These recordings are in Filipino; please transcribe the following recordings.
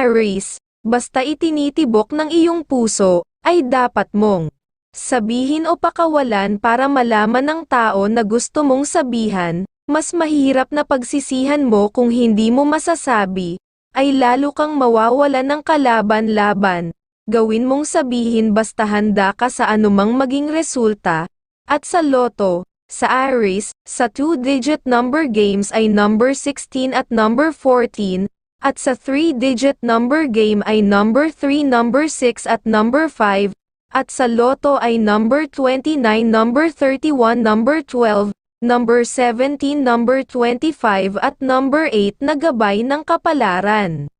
Aries, basta itinitibok ng iyong puso, ay dapat mong sabihin o pakawalan para malaman ng tao na gusto mong sabihan, mas mahirap na pagsisihan mo kung hindi mo masasabi, ay lalo kang mawawalan ng kalaban-laban. Gawin mong sabihin basta handa ka sa anumang maging resulta, at sa loto, sa Aries, sa two-digit number games ay number 16 at number 14, at sa 3-digit number game ay number 3, number 6 at number 5, at sa loto ay number 29, number 31, number 12, number 17, number 25 at number 8 na gabay ng kapalaran.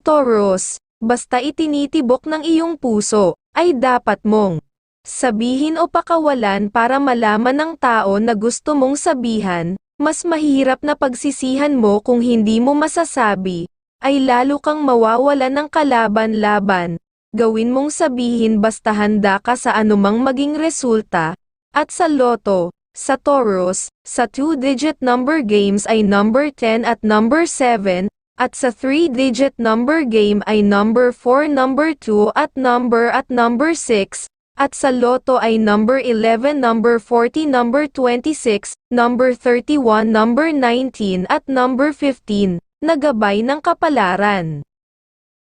Taurus, basta itinitibok ng iyong puso, ay dapat mong sabihin o pakawalan para malaman ng tao na gusto mong sabihan, mas mahirap na pagsisihan mo kung hindi mo masasabi, ay lalo kang mawawala ng kalaban-laban. Gawin mong sabihin basta handa ka sa anumang maging resulta. At sa loto, sa Taurus, sa two-digit number games ay number 10 at number 7, at sa three-digit number game ay number 4, number 2 at number at number 6, at sa loto ay number 11, number 40, number 26, number 31, number 19 at number 15, na gabay ng kapalaran.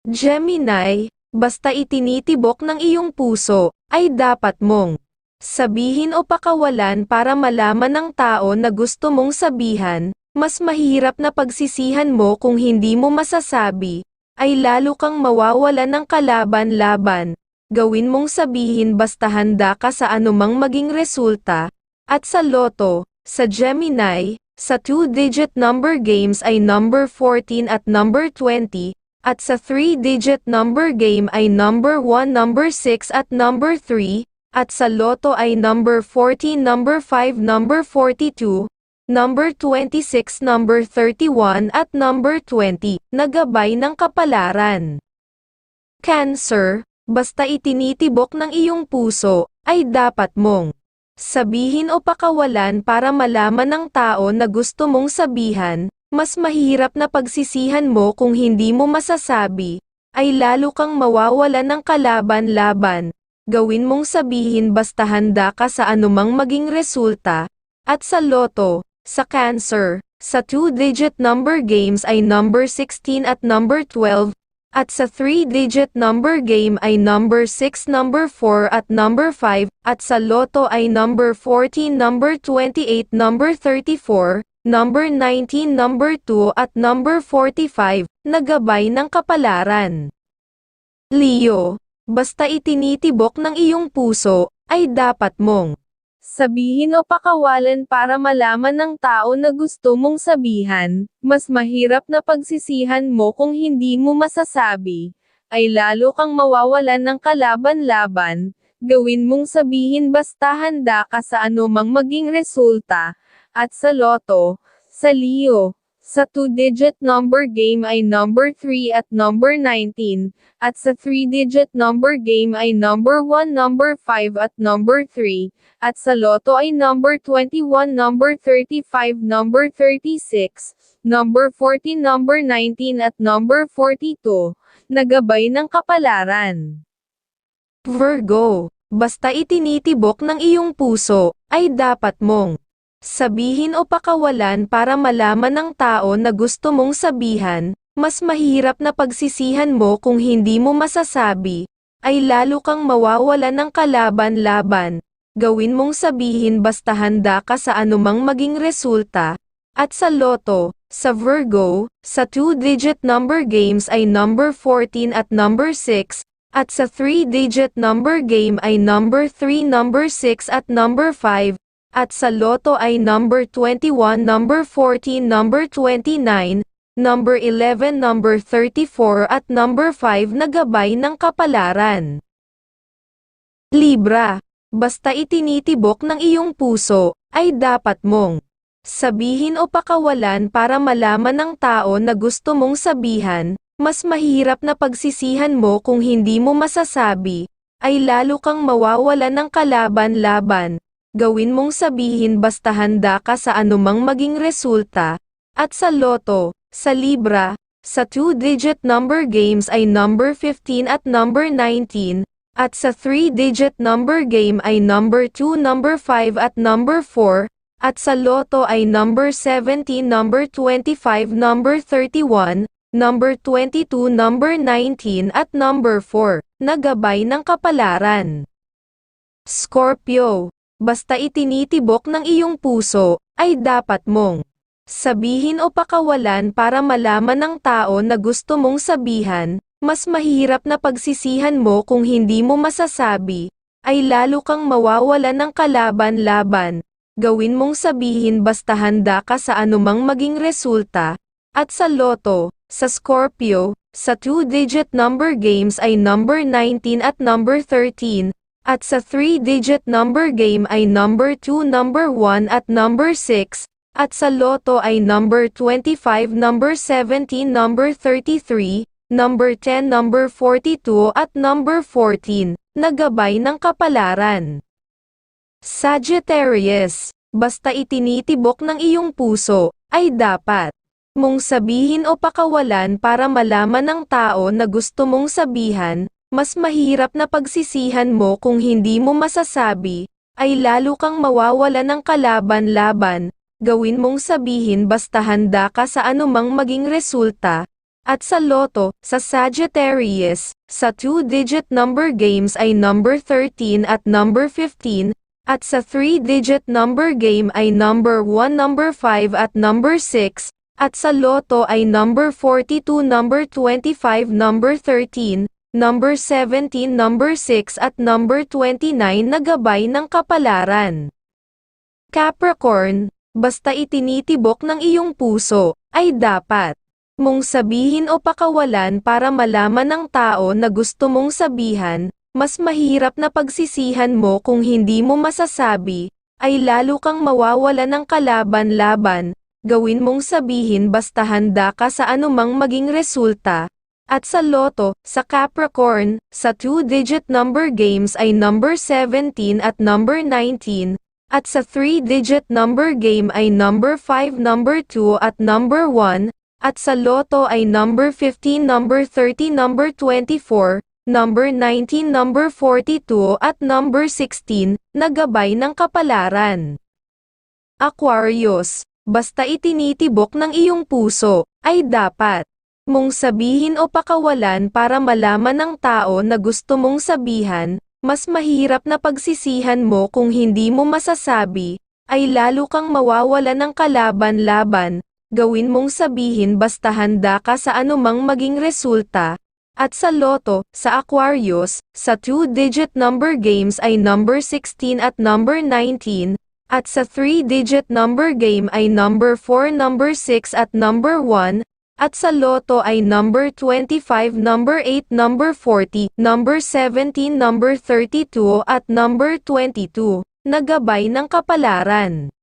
Gemini, basta itinitibok ng iyong puso, ay dapat mong sabihin o pakawalan para malaman ng tao na gusto mong sabihan, mas mahirap na pagsisihan mo kung hindi mo masasabi, ay lalo kang mawawalan ng kalaban-laban, gawin mong sabihin basta handa ka sa anumang maging resulta, at sa loto, sa Gemini, sa two-digit number games ay number 14 at number 20, at sa three-digit number game ay number 1, number 6 at number 3, at sa loto ay number 14, number 5, number 42, number 26, number 31 at number 20, na gabay ng kapalaran. Cancer, basta itinitibok ng iyong puso, ay dapat mong sabihin o pakawalan para malaman ng tao na gusto mong sabihan, mas mahirap na pagsisihan mo kung hindi mo masasabi, ay lalo kang mawawalan ng kalaban-laban. Gawin mong sabihin basta handa ka sa anumang maging resulta, at sa loto, sa cancer, sa two-digit number games ay number 16 at number 12, at sa 3-digit number game ay number 6, number 4 at number 5, at sa loto ay number 14, number 28, number 34, number 19, number 2 at number 45, na gabay ng kapalaran. Leo, basta itinitibok ng iyong puso, ay dapat mong sabihin o pakawalan para malaman ng tao na gusto mong sabihan, mas mahirap na pagsisihan mo kung hindi mo masasabi, ay lalo kang mawawalan ng kalaban-laban, gawin mong sabihin basta handa ka sa anumang maging resulta, at sa loto, sa Leo, sa two-digit number game ay number 3 at number 19, at sa three-digit number game ay number 1, number 5 at number 3, at sa loto ay number 21, number 35, number 36, number 14, number 19 at number 42, nagabay ng kapalaran. Virgo, basta itinitibok ng iyong puso, ay dapat mong sabihin o pakawalan para malaman ng tao na gusto mong sabihan, mas mahirap na pagsisihan mo kung hindi mo masasabi, ay lalo kang mawawala ng kalaban-laban. Gawin mong sabihin basta handa ka sa anumang maging resulta. At sa loto, sa Virgo, sa two-digit number games ay number 14 at number 6, at sa three-digit number game ay number 3, number 6 at number 5, at sa loto ay number 21, number 14, number 29, number 11, number 34 at number 5 na gabay ng kapalaran. Libra, basta itinitibok ng iyong puso, ay dapat mong sabihin o pakawalan para malaman ng tao na gusto mong sabihan, mas mahirap na pagsisihan mo kung hindi mo masasabi, ay lalo kang mawawala ng kalaban-laban, gawin mong sabihin basta handa ka sa anumang maging resulta, at sa loto, sa libra, sa 2-digit number games ay number 15 at number 19, at sa 3-digit number game ay number 2, number 5 at number 4, at sa loto ay number 17, number 25, number 31, number 22, number 19 at number 4, na gabay ng kapalaran. Scorpio, basta itinitibok ng iyong puso, ay dapat mong sabihin o pakawalan para malaman ng tao na gusto mong sabihan, mas mahirap na pagsisihan mo kung hindi mo masasabi, ay lalo kang mawawalan ng kalaban-laban, gawin mong sabihin basta handa ka sa anumang maging resulta, at sa loto, sa Scorpio, sa 2-digit number games ay number 19 at number 13, at sa 3-digit number game ay number 2, number 1 at number 6, at sa loto ay number 25, number 17, number 33, number 10, number 42 at number 14, na gabay ng kapalaran. Sagittarius, basta itinitibok ng iyong puso, ay dapat mong sabihin o pakawalan para malaman ng tao na gusto mong sabihan, mas mahirap na pagsisihan mo kung hindi mo masasabi, ay lalo kang mawawala ng kalaban-laban, gawin mong sabihin basta handa ka sa anumang maging resulta, at sa loto, sa Sagittarius, sa 2-digit number games ay number 13 at number 15, at sa 3-digit number game ay number 1, number 5 at number 6, at sa loto ay number 42, number 25, number 13, number 17, number 6 at number 29 na gabay ng kapalaran. Capricorn, basta itinitibok ng iyong puso, ay dapat mong sabihin o pakawalan para malaman ng tao na gusto mong sabihan, mas mahirap na pagsisihan mo kung hindi mo masasabi, ay lalo kang mawawala ng kalaban-laban, gawin mong sabihin basta handa ka sa anumang maging resulta, at sa loto, sa Capricorn, sa 2-digit number games ay number 17 at number 19, at sa 3-digit number game ay number 5, number 2 at number 1, at sa loto ay number 15, number 30, number 24, number 19, number 42 at number 16, na gabay ng kapalaran. Aquarius, basta itinitibok ng iyong puso, ay dapat mong sabihin o pakawalan para malaman ng tao na gusto mong sabihan, mas mahirap na pagsisihan mo kung hindi mo masasabi, ay lalo kang mawawala ng kalaban-laban, gawin mong sabihin basta handa ka sa anumang maging resulta, at sa loto, sa Aquarius, sa 2-digit number games ay number 16 at number 19, at sa 3-digit number game ay number 4, number 6 at number 1, at sa loto ay number 25, number 8, number 40, number 17, number 32 at number 22, na gabay ng kapalaran.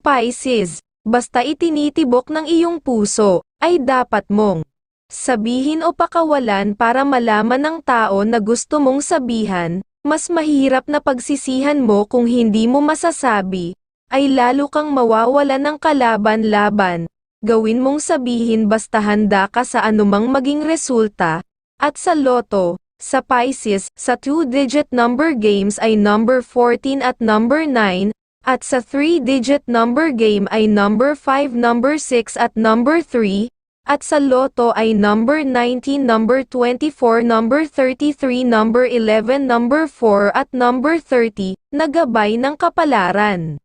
Pisces, basta itinitibok ng iyong puso, ay dapat mong sabihin o pakawalan para malaman ng tao na gusto mong sabihan, mas mahirap na pagsisihan mo kung hindi mo masasabi, ay lalo kang mawawala ng kalaban-laban, gawin mong sabihin basta handa ka sa anumang maging resulta, at sa loto, sa Pisces, sa 2-digit number games ay number 14 at number 9, at sa 3-digit number game ay number 5, number 6 at number 3, at sa loto ay number 19, number 24, number 33, number 11, number 4 at number 30, na gabay ng kapalaran.